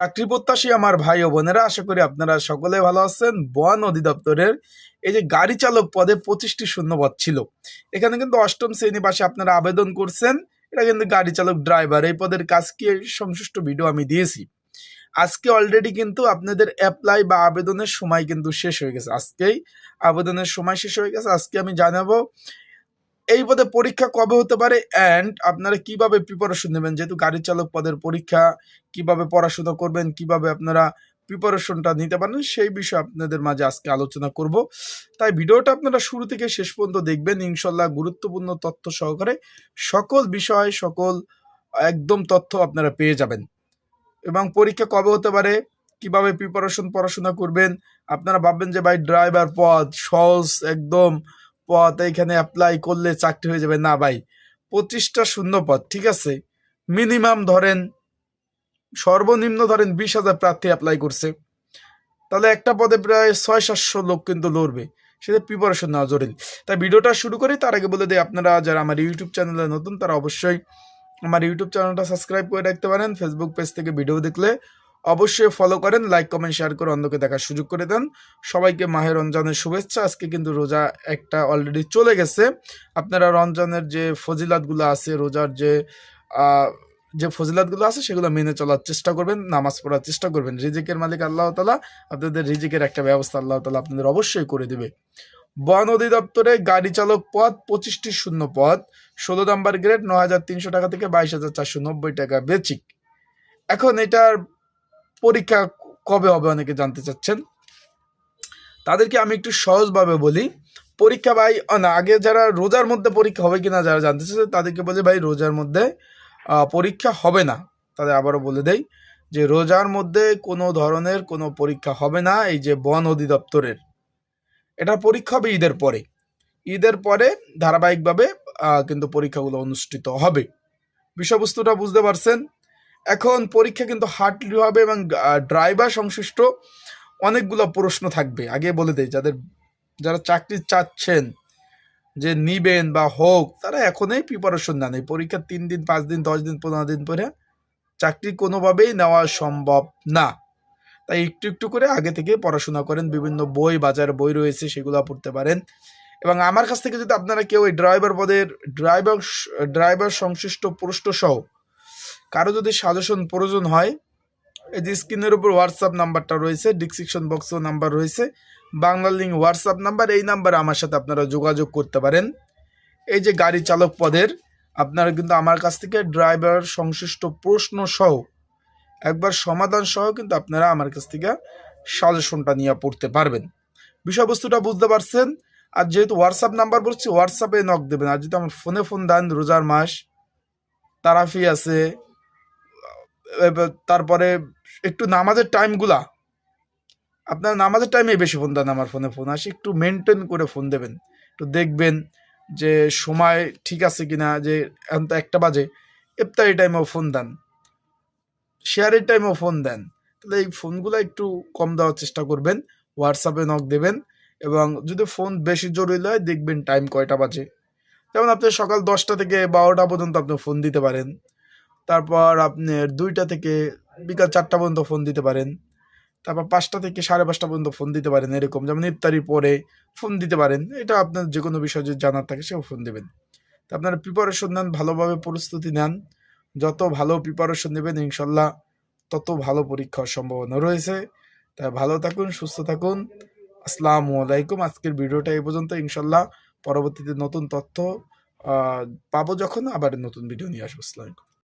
চাকরি প্রত্যাশী আমার ভাই ও বোনেরা, আশা করি আপনারা সকলে ভালো আছেন। বন অধিদপ্তরের এই যে গাড়ি চালক পদে পঁচিশটি শূন্যপদ ছিল। এখানে কিন্তু অষ্টম শ্রেণি পাশে আপনারা আবেদন করছেন। এটা কিন্তু গাড়ি চালক ড্রাইভার এই পদের কাজ কি সংশ্লিষ্ট ভিডিও আমি দিয়েছি। আজকে অলরেডি কিন্তু আপনাদের অ্যাপ্লাই বা আবেদনের সময় কিন্তু শেষ হয়ে গেছে। আজকেই আবেদনের সময় শেষ হয়ে গেছে। আজকে আমি জানাব এই পদে পরীক্ষা কবে হতে পারে? অ্যান্ড আপনারা কীভাবে প্রিপারেশন নেবেন? যেহেতু গাড়ি চালক পদের পরীক্ষা, কীভাবে পড়াশোনা করবেন, কীভাবে আপনারা প্রিপারেশনটা নিতে পারেন সেই বিষয়ে আপনাদের মাঝে আজকে আলোচনা করব। তাই ভিডিওটা আপনারা শুরু থেকে শেষ পর্যন্ত দেখবেন। ইনশাল্লাহ গুরুত্বপূর্ণ তথ্য সহকারে সকল বিষয়, সকল, একদম তথ্য আপনারা পেয়ে যাবেন। এবং পরীক্ষা কবে হতে পারে? কীভাবে প্রিপারেশন পড়াশোনা করবেন? আপনারা ভাববেন যে, ভাই ড্রাইভার পদ, সহজ, একদম পদ, এখানে অ্যাপ্লাই করলে চাকরি হয়ে যাবে। না ভাই, পঁচিশটা শূন্য পদ, ঠিক আছে? মিনিমাম ধরেন, সর্বনিম্ন ধরেন বিশ হাজার প্রার্থী অ্যাপ্লাই করছে। তাহলে একটা পদে প্রায় ছয়, সাতশো লোক কিন্তু লড়বে। সেটা প্রিপারেশন নেওয়া জরুরি। তাই ভিডিওটা শুরু করি, তার আগে বলে দিই, আপনারা যারা আমার ইউটিউব চ্যানেলে নতুন, তারা অবশ্যই আমার ইউটিউব চ্যানেলটা সাবস্ক্রাইব করে রাখতে পারেন। ফেসবুক পেজ থেকে ভিডিও দেখলে অবশ্যই ফলো করেন লাইক কমেন্ট শেয়ার করে অন্যকে দেখার সুযোগ করে দেন। সবাইকে মাহের রমজানের শুভেচ্ছা। আজকে কিন্তু রোজা একটা অলরেডি চলে গেছে। আপনারা রমজানের যে ফজিলাতগুলো আছে, রোজার যে যে ফজিলাতগুলো আছে, সেগুলো মেনে চলার চেষ্টা করবেন, নামাজ পড়ার চেষ্টা করবেন। রিজিকের মালিক আল্লাহ তালা আপনাদের রিজিকের একটা ব্যবস্থা আল্লাহ তালা আপনাদের অবশ্যই করে দেবে। বন অধিদপ্তরে গাড়ি চালক পদ পঁচিশটি শূন্য পদ ষোলো নাম্বার গ্রেড ন হাজার তিনশো টাকা থেকে বাইশ হাজার চারশো নব্বই টাকা বেচিক। এখন এটার পরীক্ষা কবে হবে অনেকে জানতে চাচ্ছেন? তাদেরকে আমি একটু সহজভাবে বলি। পরীক্ষা ভাই না, আগে যারা রোজার মধ্যে পরীক্ষা হবে কিনা যারা জানতে চাচ্ছে, তাদেরকে বলে ভাই, রোজার মধ্যে পরীক্ষা হবে না। তাদের আবারও বলে দেই যে রোজার মধ্যে কোনো ধরনের কোনো পরীক্ষা হবে না এই যে বন অধিদপ্তরের। এটা পরীক্ষা হবে ঈদের পরে। ঈদের পরে ধারাবাহিকভাবে কিন্তু পরীক্ষাগুলো অনুষ্ঠিত হবে। বিষয়বস্তুটা বুঝতে পারছেন? এখন পরীক্ষা কিন্তু হার্ডলি হবে এবং ড্রাইভার সংশ্লিষ্ট অনেকগুলো প্রশ্ন থাকবে। আগে বলে দেয় যাদের, যারা চাকরি চাচ্ছেন, যে নিবেন বা হোক, তারা এখনই প্রিপারেশন নেন। এই পরীক্ষা তিন দিন, পাঁচ দিন, দশ দিন, পনেরো দিন পরে চাকরি কোনোভাবেই নেওয়া সম্ভব না। তাই একটু একটু করে আগে থেকে পড়াশোনা করেন, বিভিন্ন বই, বাজার বই রয়েছে, সেগুলো পড়তে পারেন। এবং আমার কাছ থেকে যদি আপনারা কেউ এই ড্রাইভার পদের, ড্রাইভার ড্রাইভার সংশ্লিষ্ট প্রশ্ন সহ কারও যদি সাজেশন প্রয়োজন হয়, এই যে স্ক্রিনের উপর হোয়াটসঅ্যাপ নাম্বারটা রয়েছে ডিসক্রিপশন বক্সেও নাম্বার রয়েছে বাংলা লিঙ্ক হোয়াটসঅ্যাপ নাম্বার, এই নাম্বারে আমার সাথে আপনারা যোগাযোগ করতে পারেন। এই যে গাড়ি চালক পদের, আপনারা কিন্তু আমার কাছ থেকে ড্রাইভার সংশ্লিষ্ট প্রশ্ন সহ, একবার সমাধান সহ কিন্তু আপনারা আমার কাছ থেকে সাজেশনটা নিয়ে পড়তে পারবেন। বিষয়বস্তুটা বুঝতে পারছেন? আর যেহেতু হোয়াটসঅ্যাপ নাম্বার বলছি হোয়াটসঅ্যাপে নক দেবেন। আর যদি আমার ফোনে ফোন দেন, রোজার মাস, তারাফি আছে তারপরে একটু নামাজের টাইমগুলা। আপনার নামাজের টাইমে বেশি ফোন দেন আমার ফোনে, ফোন আসে একটু মেনটেন করে ফোন দেবেন। একটু দেখবেন যে সময় ঠিক আছে কিনা, যে এখন একটা বাজে, ইফতারি টাইমেও ফোন দেন। শেয়ারের টাইমেও ফোন দেন। তাহলে এই ফোনগুলো একটু কম দেওয়ার চেষ্টা করবেন, হোয়াটসঅ্যাপে নক দেবেন এবং যদি ফোন বেশি জরুরি হয়, দেখবেন টাইম কয়টা বাজে। যেমন আপনি সকাল দশটা থেকে বারোটা পর্যন্ত আপনি ফোন দিতে পারেন। তারপর আপনি দুইটা থেকে বিকাল চারটা পর্যন্ত ফোন দিতে পারেন। তারপর পাঁচটা থেকে সাড়ে পাঁচটা পর্যন্ত ফোন দিতে পারেন এরকম। যেমন ইফতারির পরে ফোন দিতে পারেন। এটা আপনার যে কোনো বিষয় যদি জানার থাকে সেও ফোন দেবেন। তা আপনারা প্রিপারেশন নেন, ভালোভাবে প্রস্তুতি নেন। যত ভালো প্রিপারেশন নেবেন, ইনশাল্লাহ তত ভালো পরীক্ষার সম্ভাবনা রয়েছে। তাই ভালো থাকুন, সুস্থ থাকুন। আসসালামু আলাইকুম। আজকের ভিডিওটা এই পর্যন্ত। ইনশাল্লাহ পরবর্তীতে নতুন তথ্য পাবো যখন, আবার নতুন ভিডিও নিয়ে আসব। আসসালামু আলাইকুম।